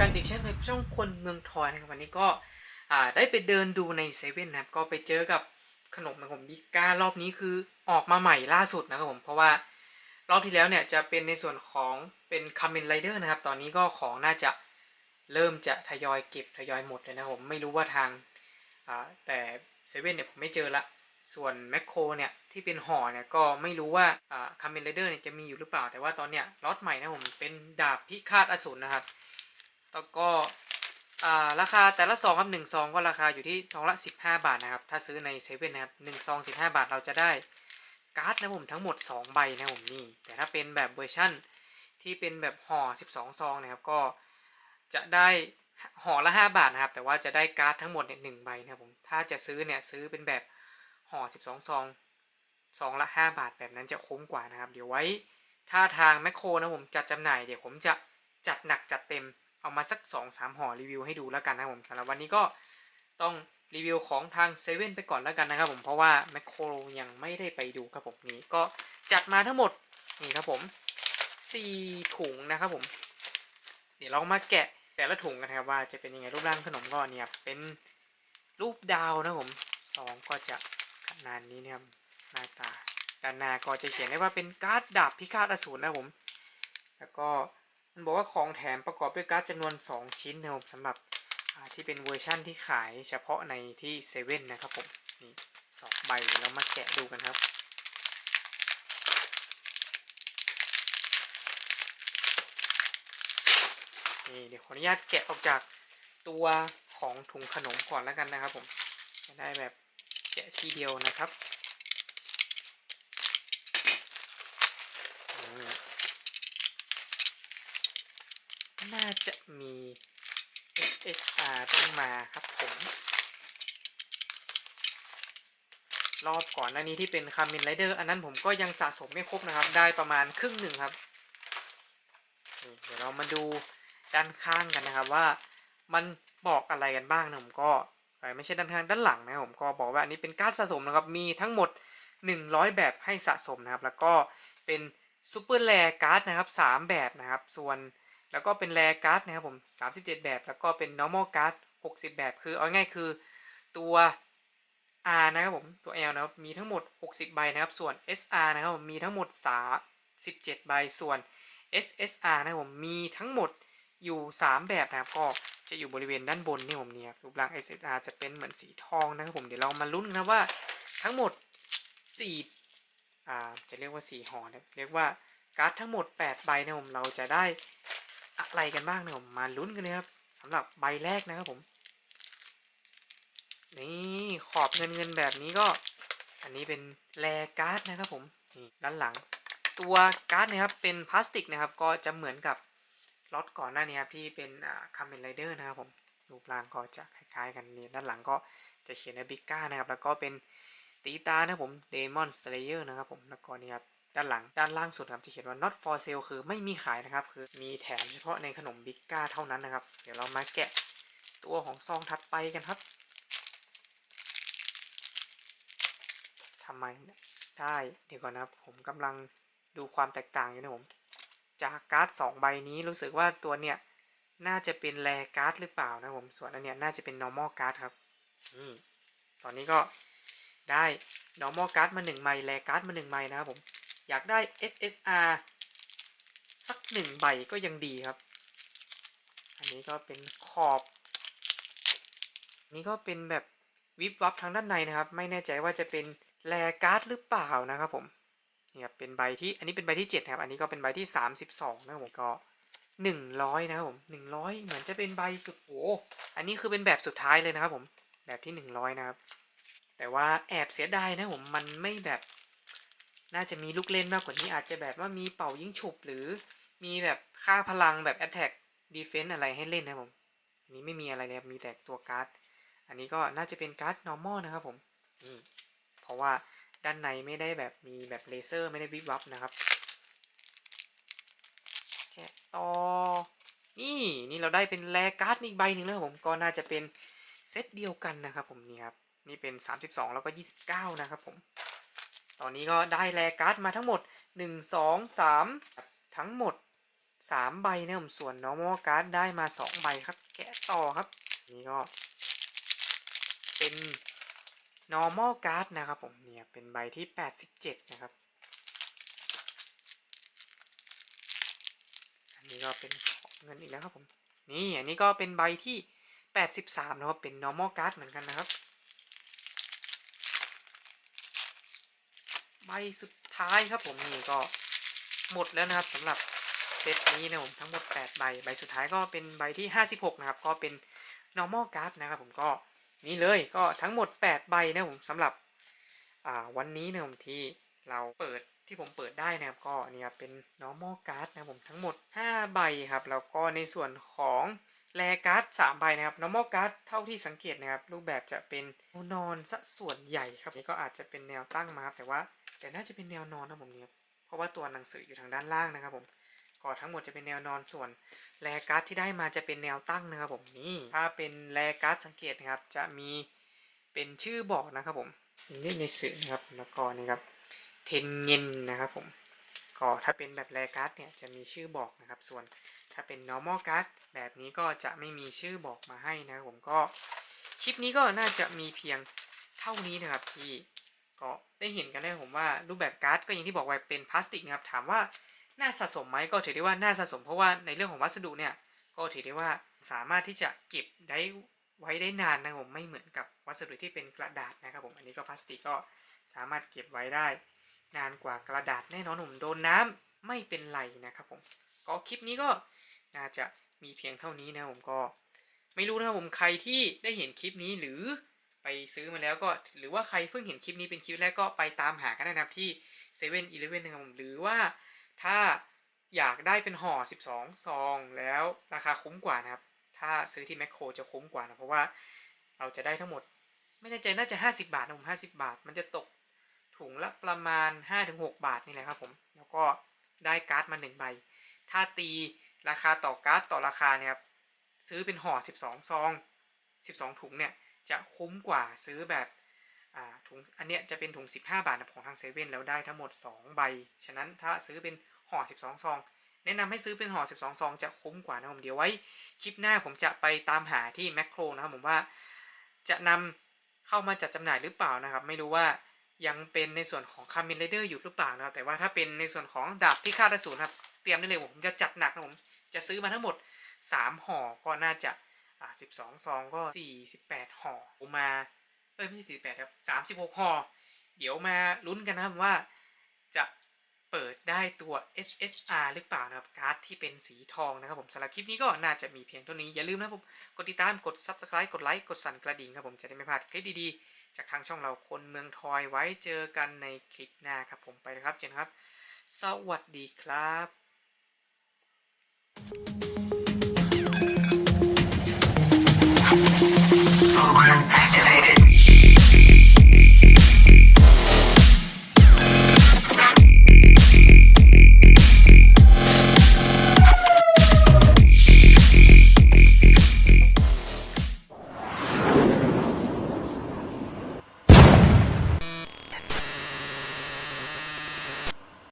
กันอีกเช่นเคยช่องคนเมืองทอยนะครับวันนี้ก็อ่าได้ไปเดินดูในเซเว่นนะครับก็ไปเจอกับขนมนะครับผมบิก้ารอบนี้คือออกมาใหม่ล่าสุดนะครับผมเพราะว่ารอบที่แล้วเนี่ยจะเป็นในส่วนของเป็นคาเมนไรเดอร์นะครับตอนนี้ก็ของน่าจะเริ่มจะทยอยเก็บทยอยหมดเลยนะครับผมไม่รู้ว่าทางอ่าแต่เซเว่นเนี่ยผมไม่เจอละส่วนแมคโครเนี่ยที่เป็นห่อเนี่ยก็ไม่รู้ว่าคาเมนไรเดอร์เนี่ยจะมีอยู่หรือเปล่า แต่ว่าตอนเนี้ยล็อตใหม่นะผมเป็นดาบพิฆาตอสูรนะครับ แล้วก็ราคาแต่ละซองครับหนึ่งซองก็ราคาอยู่ที่ซองละ 15 บาทนะครับ ถ้าซื้อในเซเว่นนะครับหนึ่งซอง15บาทเราจะได้การ์ดนะผมทั้งหมด 2 ใบนะผมนี่ แต่ถ้าเป็นแบบเวอร์ชั่นที่เป็นแบบห่อ 12 ซองนะครับ ก็จะได้ห่อละ 5 บาทนะครับ แต่ว่าจะได้การ์ดทั้งหมดเนี่ยหนึ่งใบนะครับผม ถ้าจะซื้อเนี่ยซื้อเป็นแบบห่อ 12 ซองซองละ 5 บาทแบบนั้นจะคุ้มกว่านะครับ เดี๋ยวไว้ ถ้าทางแมคโครนะผมจัดจำหน่ายเดี๋ยวผมจะจัดหนักจัดเต็ม เอามาสัก 2 3ห่อรีวิวให้ดูแล้วกันนะผมสำหรับวันนี้ก็ต้องรีวิวของทางเซเว่นไปก่อนแล้วกันนะครับผมเพราะว่าแมคโครยังไม่ได้ไปดูครับผมนี้ก็จัดมาทั้งหมดนี่ครับผม4ถุงนะครับผม เดี๋ยวเรามาแกะแต่ละถุงกันนะครับว่าจะเป็นยังไงรูปร่างขนมก็เนี่ยเป็นรูปดาวนะผมซองก็จะขนาดนี้นะครับหน้าตาด้านหน้าก็จะเขียนได้ว่าเป็นการ์ดดาบพิฆาตอสูรนะผม แล้วก็ มันบอกว่าของแถมประกอบด้วยการ์ดจำนวน 2 ชิ้นนะครับสำหรับที่เป็นเวอร์ชั่นที่ขายเฉพาะในที่เซเว่นนะครับผมนี่สองใบเดี๋ยวเรามาแกะดูกันครับนี่เดี๋ยวขออนุญาตแกะออกจากตัวของถุงขนมก่อนแล้วกันนะครับผมจะได้แบบแกะทีเดียวนะครับอืม น่าจะมี SSR ต้องมาครับผม รอบก่อนหน้านี้ที่เป็นคา m เมนไรเดอร์อันนั้นผมก็ยังสะสมไม่ครบนะครับ ได้ประมาณครึ่งหนึ่งครับ เดี๋ยวเรามาดูด้านข้างกันนะครับว่ามันบอกอะไรกันบ้างนะผมก็ไม่ใช่ด้านข้างด้านหลังนะผมก็บอกว่าอันนี้เป็นการ์ดสะสมนะครับมีทั้งหมด 100 แบบให้สะสมนะครับ แล้วก็เป็นซูเปอร์แรการ์ดนะครับ 3 แบบนะครับ ส่วน แล้วก็เป็นแรการ์ดนะครับผม 37 แบบ แล้วก็เป็น normal card 60 แบบ คือเอาง่ายคือตัว R นะครับผม ตัว L นะครับ มีทั้งหมด 60 ใบนะครับ ส่วน SR นะครับผม มีทั้งหมด 37 ใบ ส่วน SSR นะครับผม มีทั้งหมดอยู่ 3 แบบนะครับ ก็จะอยู่บริเวณด้านบนนี่ผมเนี่ยรูปร่าง SSR จะเป็นเหมือนสีทองนะครับผม เดี๋ยวเรามาลุ้นนะว่าทั้งหมด4อ่า จะเรียกว่า4ห่อนะเรียกว่าการ์ดทั้งหมด 8 ใบนะครับผม เราจะได้ อะไรกันบ้างนะผมมาลุ้นกันเลยครับสำหรับใบแรกนะครับผม นี่ขอบเงินเงินแบบนี้ก็ อันนี้เป็นแรการ์ดนะครับผมนี่ด้านหลัง ตัวการ์ดนะครับเป็นพลาสติกนะครับ ก็จะเหมือนกับล็อตก่อนหน้านี้ครับที่เป็นอ่าคาเมนไรเดอร์นะครับผมรูปร่างก็จะคล้ายๆกันนี่ด้านหลังก็จะเขียนในบิก้านะครับ แล้วก็เป็นตีตานะครับผมเดมอนสเลเยอร์นะครับผมแล้วก็นี่ครับ ด้านหลังด้านล่างสุดครับจะเขียนว่า not for sale คือไม่มีขายนะครับ คือมีแถมเฉพาะในขนมบิ๊กก้าเท่านั้นนะครับ เดี๋ยวเรามาแกะตัวของซองถัดไปกันครับทำไมได้เดี๋ยวก่อนนะครับ ผมกำลังดูความแตกต่างอยู่นะผม จากการ์ดสองใบนี้รู้สึกว่าตัวเนี้ยน่าจะเป็นแรการ์ดหรือเปล่านะผม ส่วนอันเนี้ยน่าจะเป็น normal card ครับนี่ตอนนี้ก็ได้ normal card มาหนึ่งใบแรการ์ดมาหนึ่งใบนะครับผม อยากได้ SSR สักหนึ่งใบก็ยังดีครับ อันนี้ก็เป็นขอบนี่ก็เป็นแบบวิบวับทางด้านในนะครับ ไม่แน่ใจว่าจะเป็นแลการ์ดหรือเปล่านะครับผมนี่ครับเป็นใบที่อันนี้เป็นใบที่7นะครับ อันนี้ก็เป็นใบที่ 32นะครับผมก็100นะครับผม100 เหมือนจะเป็นใบสุดโอ้อันนี้คือเป็นแบบสุดท้ายเลยนะครับผมแบบที่ 100 นะครับ แต่ว่าแอบเสียดายนะผมมันไม่แบบ น่าจะมีลูกเล่นมากกว่านี้อาจจะแบบว่ามีเป่ายิงฉุบหรือมีแบบค่าพลังแบบ Attack Defense อะไรให้เล่นนะผมอันนี้ไม่มีอะไรเลยมีแต่ตัวการ์ด อันนี้ก็น่าจะเป็นการ์ด normal นะครับผมนี่เพราะว่าด้านในไม่ได้แบบมีแบบเลเซอร์ไม่ได้วิบวับนะครับแกะต่อนี่นี่เราได้เป็นแลการ์ดอีกใบหนึ่งแล้วครับผมก็น่าจะเป็นเซตเดียวกันนะครับผมนี่ครับนี่เป็น 32 แล้วก็ 29 นะครับผม ตอนนี้ก็ได้แลการ์ดมาทั้งหมด 1 2 3 ทั้งหมด 3 ใบนะผมส่วน normal card ได้มา 2 ใบครับ แกะต่อครับ นี่ก็ เป็น normal card นะครับผมเนี่ยเป็นใบที่ 87 นะครับ อันนี้ก็เป็นเงินอีกแล้วครับผม นี่อันนี้ก็เป็นใบที่ 83 นะครับเป็น normal card เหมือนกันนะครับ ใบสุดท้ายครับผมนี่ก็หมดแล้วนะครับสำหรับเซตนี้นะผมทั้งหมด 8 ใบ ใบสุดท้ายก็เป็นใบที่ 56 นะครับ ก็เป็น normal card นะครับผมก็นี่เลยก็ทั้งหมด 8 ใบนะผมสำหรับวันนี้นะผมที่เราเปิดที่ผมเปิดได้นะครับก็นี่ครับเป็น normal card นะผมทั้งหมด 5 ใบครับแล้วก็ในส่วนของ แลการ์ด3ใบนะครับ normal card เท่าที่สังเกตนะครับ รูปแบบจะเป็นแนวนอนซะส่วนใหญ่ครับนี่ก็อาจจะเป็นแนวตั้งมาครับแต่ว่าแต่น่าจะเป็นแนวนอนนะผมเนี่ยเพราะว่าตัวหนังสืออยู่ทางด้านล่างนะครับผมก็ทั้งหมดจะเป็นแนวนอนส่วนแลการ์ดที่ได้มาจะเป็นแนวตั้งนะครับผมนี่ถ้าเป็นแลการ์ดสังเกตนะครับ จะมีเป็นชื่อบอกนะครับผมนี่ในสื่อนะครับแล้วก็นี่ครับเทนเงินนะครับผม ก็ถ้าเป็นแบบแลการ์ดเนี่ยจะมีชื่อบอกนะครับ ส่วนถ้าเป็น normal card แบบนี้ก็จะไม่มีชื่อบอกมาให้นะครับผมก็คลิปนี้ก็น่าจะมีเพียงเท่านี้นะครับที่ก็ได้เห็นกันได้ผมว่ารูปแบบการ์ดก็อย่างที่บอกไว้เป็นพลาสติกนะครับถามว่าน่าสะสมไหมก็ถือได้ว่าน่าสะสมเพราะว่าในเรื่องของวัสดุเนี่ยก็ถือได้ว่าสามารถที่จะเก็บได้ไว้ได้นานนะครับผมไม่เหมือนกับวัสดุที่เป็นกระดาษนะครับผมอันนี้ก็พลาสติกก็สามารถเก็บไว้ได้ นานกว่ากระดาษแน่นอนผมโดนน้ำไม่เป็นไรนะครับผมก็คลิปนี้ก็น่าจะมีเพียงเท่านี้นะผมก็ไม่รู้นะครับผมใครที่ได้เห็นคลิปนี้หรือไปซื้อมาแล้วก็หรือว่าใครเพิ่งเห็นคลิปนี้เป็นคลิปแรกก็ไปตามหากันนะครับที่เซเว่นอีเลฟเว่นนะครับผมหรือว่าถ้าอยากได้เป็นห่อ 12 ซองแล้วราคาคุ้มกว่านะครับ ถ้าซื้อที่แมคโครจะคุ้มกว่านะเพราะว่าเราจะได้ทั้งหมด ไม่แน่ใจน่าจะ 50 บาทนะผม 50 บาท มันจะตก ถุงละประมาณ 5-6 บาทนี่แหละครับผมแล้วก็ได้การ์ดมา 1 ใบ ถ้าตีราคาต่อการ์ดต่อราคาเนี่ยครับซื้อเป็นห่อ 12 ซอง 12 ถุงเนี่ยจะคุ้มกว่าซื้อแบบอ่าถุงอันเนี้ยจะเป็นถุง 15 บาทของทางเซเว่นแล้วได้ทั้งหมด 2 ใบ ฉะนั้นถ้าซื้อเป็นห่อ 12 ซอง แนะนำให้ซื้อเป็นห่อ 12 ซอง จะคุ้มกว่านะผมเดี๋ยวไว้ คลิปหน้าผมจะไปตามหาที่แมคโครนะครับผมว่าจะนำเข้ามาจัดจำหน่ายหรือเปล่านะครับ ไม่รู้ว่า ยังเป็นในส่วนของคามินไรเดอร์อยู่หรือเปล่านะครับ แต่ว่าถ้าเป็นในส่วนของดาบที่ฆ่าได้ศูนย์ครับ เตรียมได้เลยผมจะจัดหนักนะผม จะซื้อมาทั้งหมด 3ห่อก็น่าจะอ่า12ซองก็48ห่อผมมา เอ้ยไม่ใช่48ครับ36ห่อ เดี๋ยวมาลุ้นกันนะครับว่าจะเปิดได้ตัว SSR หรือเปล่านะครับ การ์ดที่เป็นสีทองนะครับผมสำหรับคลิปนี้ก็น่าจะมีเพียงเท่านี้ อย่าลืมนะครับผม กดติดตาม กด Subscribe กดไลค์ กดสั่นกระดิ่งครับผม จะได้ไม่พลาดคลิปดีๆ จากทางช่องเราคนเมืองทอยไว้เจอกันในคลิปหน้าครับผมไปนะครับเจนครับ สวัสดีครับ Program activated.